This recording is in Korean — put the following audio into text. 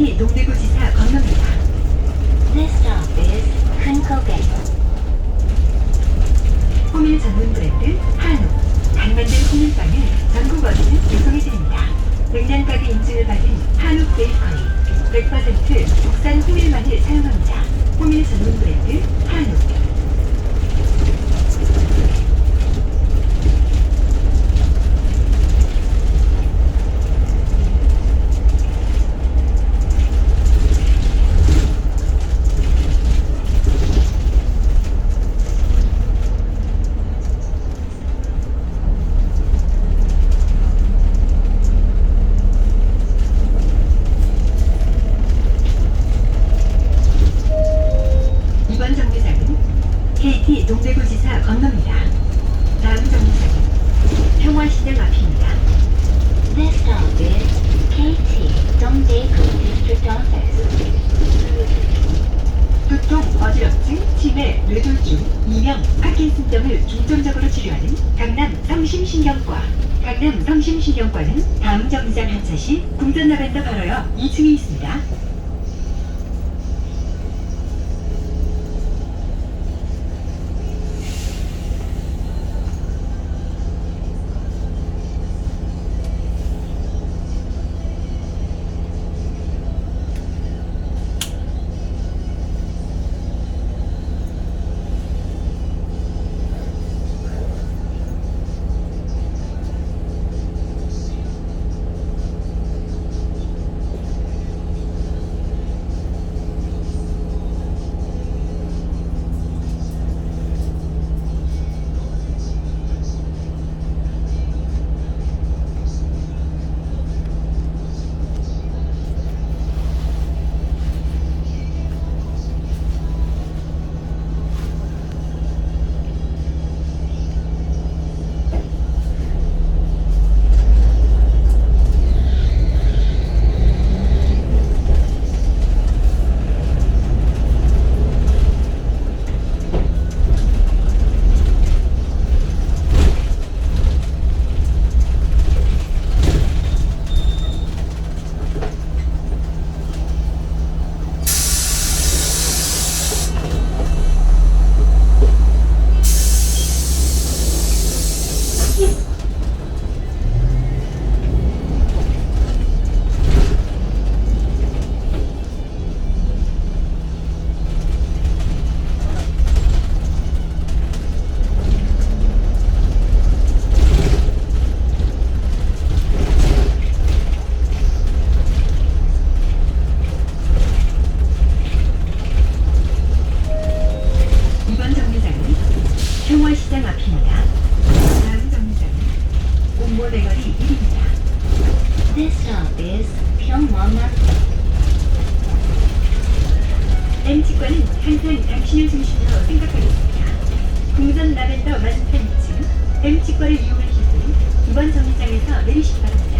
MT 동대구지사 건너입니다. This stop is 큰코백. 호밀 전문 브랜드 한우. 잘 만든 호밀빵을 전국 어디든 배송해드립니다. 냉장가게 인증을 받은 한우 베이커리. 100% 국산 호밀만을 사용합니다. 호밀 전문 브랜드 서귀 농대구지사 건너입니다. 다음 정류장 평화시장 앞입니다. This stop is KT 동대구 District Office. 교통 어지럽증 치매 뇌졸중 이명 파킨슨 등을 중점적으로 치료하는 강남 성심신경과 강남 성심신경과는 다음 정류장 한차시 궁전 라벤더 바로역 2층에 있습니다. 시장 앞입니다. 다음 정류장은 옥모대거리 1입니다. This stop is Pyeongwon Market. M치과는 항상 당신을 중심으로 생각하겠습니다. 궁전 라벤더 맞은편 2층 M치과를 이용하실 분 이번 정류장에서 내리시기 바랍니다.